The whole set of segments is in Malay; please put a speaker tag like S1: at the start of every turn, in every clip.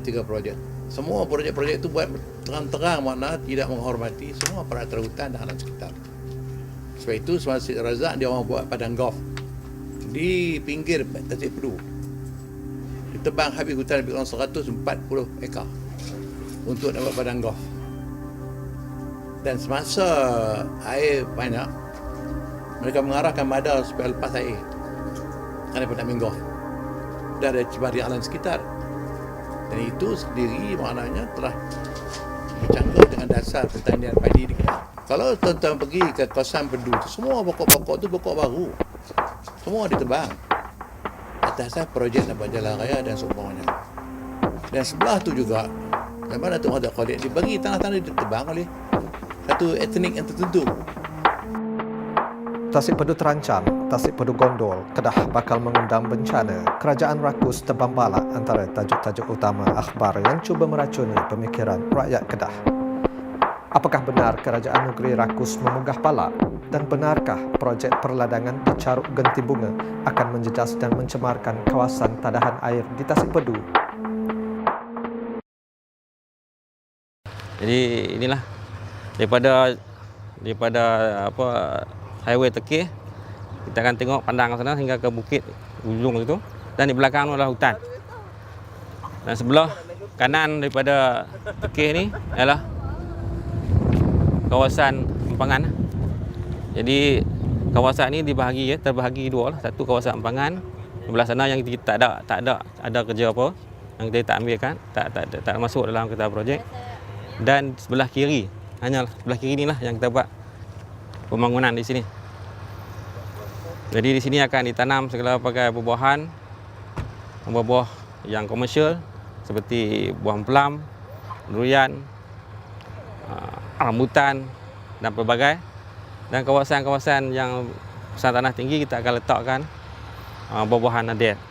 S1: Tiga projek. Semua projek-projek itu buat terang-terang makna tidak menghormati semua peraturan hutan dan alam sekitar. Sebab itu semasa Razak dia orang buat padang golf di pinggir Tasik Pedu. Ditebang habis hutan lebih kurang 140 ekar untuk dapat padang golf. Dan semasa air banyak, mereka mengarahkan madal supaya lepas air. Kerana pada main golf. Dan ada cibari alam sekitar. Dan itu sendiri maknanya telah bercanggah dengan dasar pertanian padi di Kedah. Kalau tuan-tuan pergi ke kawasan Pedu, semua pokok-pokok tu pokok baru. Semua ditebang. Atas dasar projek nak jalan raya dan seumpamanya. Dan sebelah tu juga, memang Datuk Mahmud Khalid dibagi tanah-tanah ditebang oleh satu etnik yang tertentu.
S2: Tasik Pedu terancam, Tasik Pedu gondol, Kedah bakal mengundang bencana. Kerajaan rakus tebang balak antara tajuk-tajuk utama akhbar yang cuba meracuni pemikiran rakyat Kedah. Apakah benar kerajaan negeri rakus memunggah balak? Dan benarkah projek perladangan di Caruk Genti Bunga akan menjejas dan mencemarkan kawasan tadahan air di Tasik Pedu?
S3: Jadi inilah daripada daripada apa highway Tekeh kita akan tengok pandang sana hingga ke bukit ujung itu dan di belakang tu adalah hutan. Dan sebelah kanan daripada Tekeh ni ialah kawasan empangan. Jadi kawasan ni dibahagi ya, terbahagi dua lah. Satu kawasan empangan, sebelah sana yang kita tak ada tak ada ada kerja apa yang kita tak ambilkan, tak tak tak, tak masuk dalam kita projek. Dan sebelah kiri, hanya sebelah kiri ni lah yang kita buat pembangunan di sini. Jadi di sini akan ditanam segala pelbagai buah-buahan, buah-buah yang komersial seperti buah pelam, durian, uh, rambutan dan pelbagai. Dan kawasan-kawasan yang besar tanah tinggi kita akan letakkan uh, buah-buahan nadir.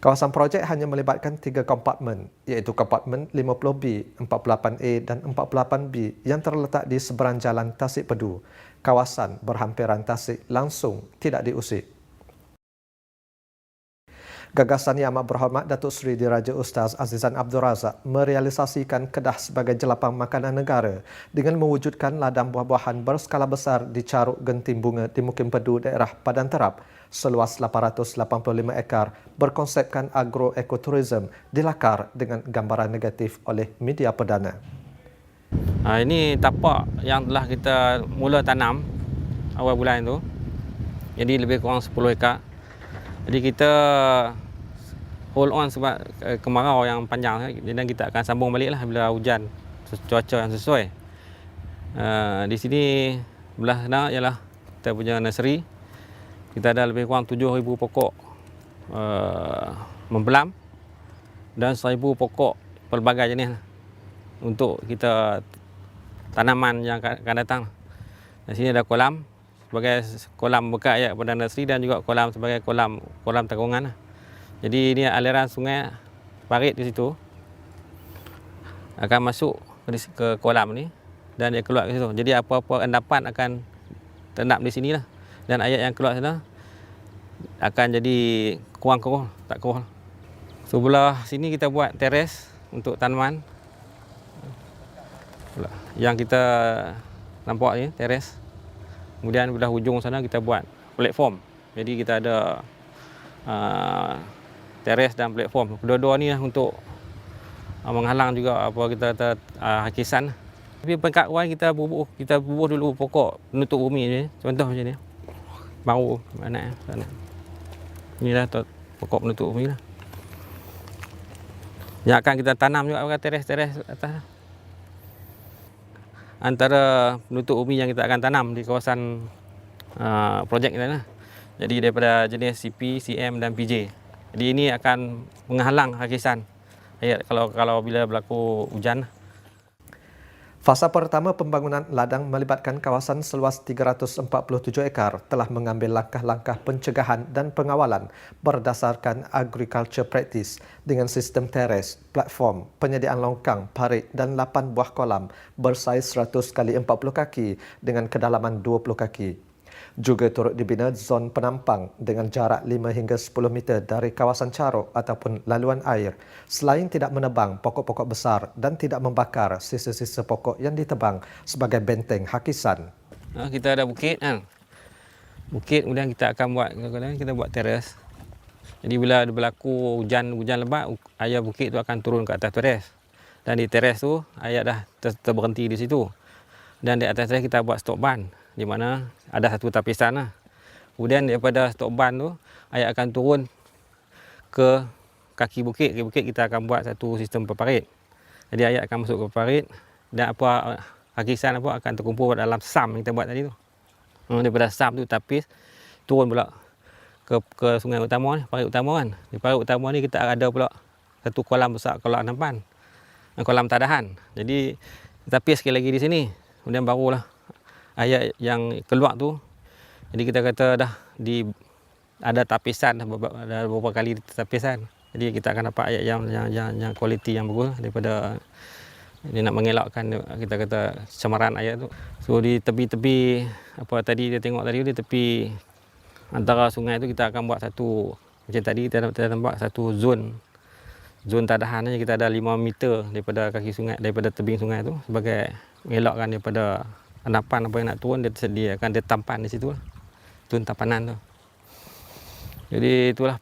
S2: Kawasan projek hanya melibatkan tiga kompartmen iaitu kompartmen 50B, 48A dan 48B yang terletak di seberang jalan Tasik Pedu. Kawasan berhampiran Tasik langsung tidak diusik. Gagasan Yang Amat Berhormat Datuk Seri Diraja Ustaz Azizan Abdul Razak merealisasikan Kedah sebagai jelapang makanan negara dengan mewujudkan ladang buah-buahan berskala besar di Caruk Genting Bunga di Mukim Pedu daerah Padan Terap seluas 885 ekar berkonsepkan agroekoturism dilakar dengan gambaran negatif oleh media perdana.
S3: Ha, ini tapak yang telah kita mula tanam awal bulan itu. Jadi lebih kurang 10 ekar. Jadi kita hold on sebab eh, kemarau yang panjang dan kita akan sambung balik lah bila hujan cuaca yang sesuai. Uh, di sini belah sana ialah kita punya nursery. Kita ada lebih kurang 7,000 pokok uh, membelam dan 1,000 pokok pelbagai jenis lah untuk kita tanaman yang akan datang. Di sini ada kolam sebagai kolam bekas ya kepada nursery dan juga kolam sebagai kolam kolam takungan. Jadi ini aliran sungai parit di situ akan masuk ke kolam ni dan dia keluar ke situ. Jadi apa-apa endapan akan terendap di sini lah. Dan air yang keluar sana akan jadi kurang-kurang, tak kurang. Sebelah sini kita buat teres untuk tanaman. Yang kita nampak ni teres. Kemudian belah hujung sana kita buat platform. Jadi kita ada uh, teres dan platform. Kedua-dua ni lah untuk uh, menghalang juga apa kita kata uh, hakisan. Tapi peringkat awal kita bubuh kita bubuh dulu pokok penutup bumi ni. Contoh macam ni. Bau mana sana. Inilah pokok penutup bumi lah. Yang akan kita tanam juga teres-teres atas antara penutup bumi yang kita akan tanam di kawasan uh, projek kita lah. Jadi daripada jenis CP, CM dan PJ. Jadi ini akan menghalang hakisan ayat kalau kalau bila berlaku hujan.
S2: Fasa pertama pembangunan ladang melibatkan kawasan seluas 347 ekar telah mengambil langkah-langkah pencegahan dan pengawalan berdasarkan agriculture practice dengan sistem teres, platform, penyediaan longkang, parit dan 8 buah kolam bersaiz 100 kali 40 kaki dengan kedalaman 20 kaki. Juga turut dibina zon penampang dengan jarak 5 hingga 10 meter dari kawasan caruk ataupun laluan air selain tidak menebang pokok-pokok besar dan tidak membakar sisa-sisa pokok yang ditebang sebagai benteng hakisan.
S3: Ha, kita ada bukit kan. Bukit kemudian kita akan buat kita buat teres. Jadi bila berlaku hujan hujan lebat, air bukit tu akan turun ke atas teres. Dan di teres tu air dah ter, terberhenti di situ. Dan di atas teres kita buat stok ban di mana ada satu tapisan lah. Kemudian daripada stok ban tu, air akan turun ke kaki bukit. Kaki bukit kita akan buat satu sistem peparit. Jadi air akan masuk ke peparit dan apa hakisan apa akan terkumpul dalam sam yang kita buat tadi tu. Hmm, daripada sam tu tapis turun pula ke ke sungai utama ni, parit utama kan. Di parit utama ni kita ada pula satu kolam besar kolam nampan. Kolam tadahan. Jadi tapis sekali lagi di sini. Kemudian barulah air yang keluar tu jadi kita kata dah di ada tapisan dah beberapa, kali tapisan. Jadi kita akan dapat ayat yang yang yang yang kualiti yang bagus daripada dia nak mengelakkan kita kata cemaran ayat tu. So di tepi-tepi apa tadi dia tengok tadi di tepi antara sungai tu kita akan buat satu macam tadi kita, kita nampak satu zon zon tadahan kita ada 5 meter daripada kaki sungai daripada tebing sungai tu sebagai mengelakkan daripada endapan apa yang nak turun dia tersedia akan dia tampan di situ lah. Turun tampanan tu. Jadi itulah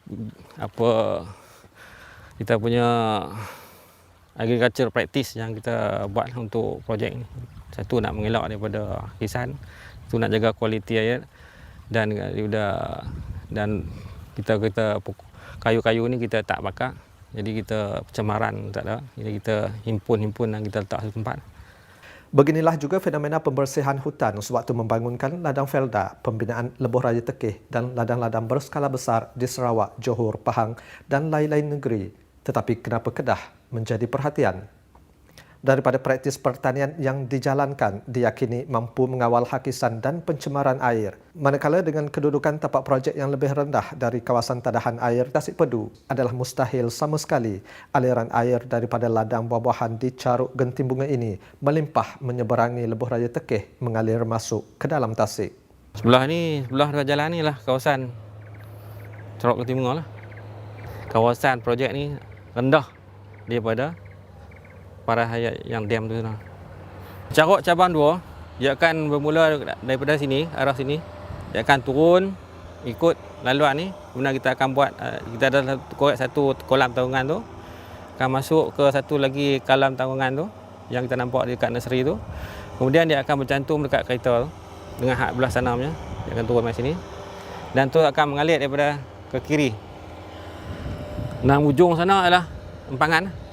S3: apa kita punya agriculture practice yang kita buat untuk projek ni. Satu nak mengelak daripada kisan, satu nak jaga kualiti air dan sudah dan kita kita kayu-kayu ni kita tak bakar. Jadi kita pencemaran tak ada. Jadi kita himpun-himpun dan kita letak satu tempat.
S2: Beginilah juga fenomena pembersihan hutan sewaktu membangunkan ladang Felda, pembinaan lebuh raya tekih dan ladang-ladang berskala besar di Sarawak, Johor, Pahang dan lain-lain negeri. Tetapi kenapa Kedah menjadi perhatian? Daripada praktis pertanian yang dijalankan diyakini mampu mengawal hakisan dan pencemaran air. Manakala dengan kedudukan tapak projek yang lebih rendah dari kawasan tadahan air Tasik Pedu adalah mustahil sama sekali aliran air daripada ladang buah-buahan di Caruk Genting Bunga ini melimpah menyeberangi lebuh raya Tekeh mengalir masuk ke dalam Tasik.
S3: Sebelah ni, sebelah jalan ni lah kawasan Caruk Genting Bunga lah. Kawasan projek ni rendah daripada para hayat yang diam tu sana. Caruk cabang dua, dia akan bermula daripada sini, arah sini. Dia akan turun ikut laluan ni. Kemudian kita akan buat, uh, kita ada korek satu kolam tanggungan tu. Akan masuk ke satu lagi kolam tanggungan tu yang kita nampak dekat nursery tu. Kemudian dia akan bercantum dekat kereta tu dengan hak belah sana punya. Dia akan turun dari sini. Dan tu akan mengalir daripada ke kiri. Dan ujung sana adalah empangan.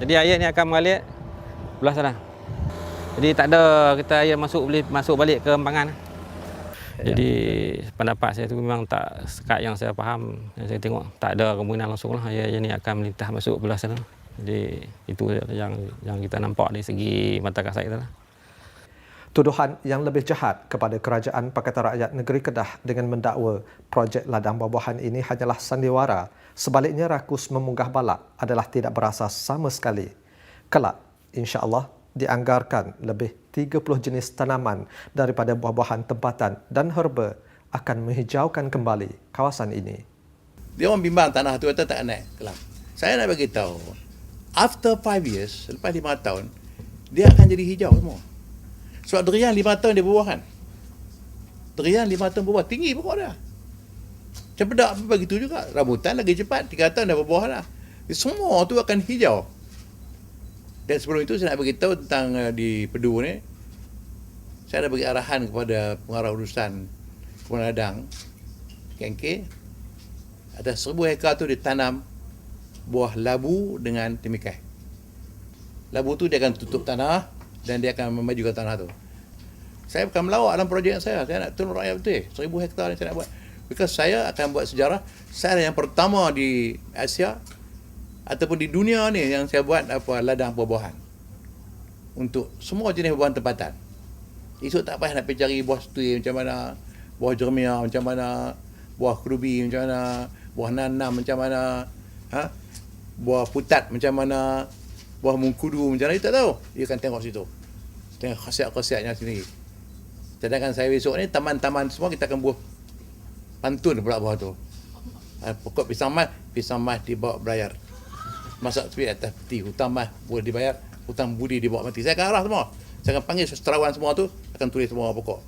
S3: Jadi air ni akan mengalir belah sana. Jadi tak ada kita air masuk boleh masuk balik ke empangan. Ya. Jadi pendapat saya tu memang tak sekat yang saya faham. Yang saya tengok tak ada kemungkinan langsung lah air, air ni akan melintah masuk belah sana. Jadi itu yang yang kita nampak dari segi mata kasat kita lah.
S2: Tuduhan yang lebih jahat kepada Kerajaan Pakatan Rakyat Negeri Kedah dengan mendakwa projek ladang buah-buahan ini hanyalah sandiwara. Sebaliknya rakus memunggah balak adalah tidak berasas sama sekali. Kelak, insya-Allah dianggarkan lebih 30 jenis tanaman daripada buah-buahan tempatan dan herba akan menghijaukan kembali kawasan ini.
S1: Dia orang bimbang tanah tu kata tak naik kelam. Saya nak bagi tahu after 5 years, selepas 5 tahun dia akan jadi hijau semua. Sebab durian lima tahun dia berbuah kan. Durian lima tahun berbuah. Tinggi pokok dia. Macam pedak pun begitu juga. Rambutan lagi cepat. Tiga tahun dah berbuah lah. Semua tu akan hijau. Dan sebelum itu saya nak beritahu tentang uh, di Pedu ni. Saya ada bagi arahan kepada pengarah urusan Kebun Ladang. KNK. Ada seribu hektar tu ditanam buah labu dengan temikai. Labu tu dia akan tutup tanah dan dia akan memajukan tanah tu. Saya bukan melawak dalam projek saya. Saya nak tolong rakyat betul. Seribu hektar yang saya nak buat. Because saya akan buat sejarah. Saya yang pertama di Asia ataupun di dunia ni yang saya buat apa ladang buah-buahan. Untuk semua jenis buah tempatan. Esok tak payah nak pergi cari buah setui macam mana, buah jermia macam mana, buah kerubi macam mana, buah nanam macam mana, ha? buah putat macam mana, buah mengkudu macam mana, dia tak tahu. Dia akan tengok situ. Tengok khasiat-khasiatnya sendiri. Cadangan saya besok ni taman-taman semua kita akan buah pantun pula bawah tu. Ah, pokok pisang mas, pisang mas dibawa berayar. Masak tepi atas peti, hutang mas boleh dibayar, hutang budi dibawa mati. Saya akan arah semua. Saya akan panggil sastrawan semua tu, akan tulis semua pokok.